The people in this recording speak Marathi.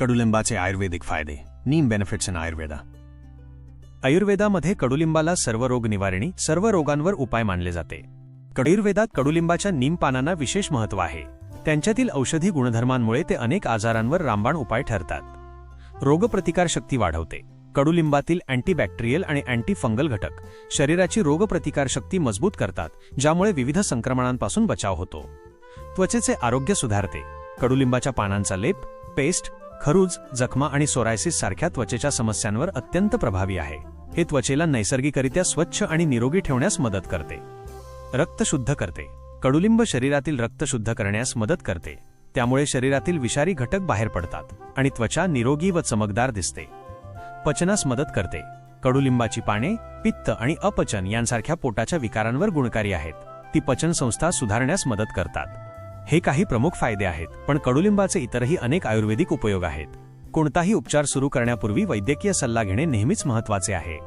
कडुलिंबाचे आयुर्वेदिक फायदे नीम बेनिफिट्स इन आयुर्वेदा. आयुर्वेदामध्ये कडुलिंबाला सर्व रोग निवारणी सर्व रोगांवर उपाय मानले जाते. आयुर्वेदात कडुलिंबाच्या नीम पानांना विशेष महत्त्व आहे. त्यांच्यातील औषधी गुणधर्मांमुळे ते अनेक आजारांवर रामबाण उपाय ठरतात. रोगप्रतिकारशक्ती वाढवते. कडुलिंबातील अँटीबॅक्टेरियल आणि अँटी फंगल घटक शरीराची रोगप्रतिकारशक्ती मजबूत करतात ज्यामुळे विविध संक्रमणांपासून बचाव होतो. त्वचेचे आरोग्य सुधारते. कडुलिंबाच्या पानांचा लेप पेस्ट खरूज जखमा आणि सोरायसिस सारख्या त्वचेच्या समस्यांवर अत्यंत प्रभावी आहे. हे त्वचेला नैसर्गिकरित्या स्वच्छ आणि निरोगी ठेवण्यास मदत करते. रक्त शुद्ध करते. कडुलिंब शरीरातील रक्त शुद्ध करण्यास मदत करते. त्यामुळे शरीरातील विषारी घटक बाहेर पडतात आणि त्वचा निरोगी व चमकदार दिसते. पचनास मदत करते. कडुलिंबाची पाने पित्त आणि अपचन यांसारख्या पोटाच्या विकारांवर गुणकारी आहेत. ती पचनसंस्था सुधारण्यास मदत करतात. हे काही प्रमुख फायदे आहेत पण कडुलिंबाचे इतरही अनेक आयुर्वेदिक उपयोग आहेत. कोणताही उपचार सुरू करण्यापूर्वी वैद्यकीय सल्ला घेणे नेहमीच महत्त्वाचे आहे.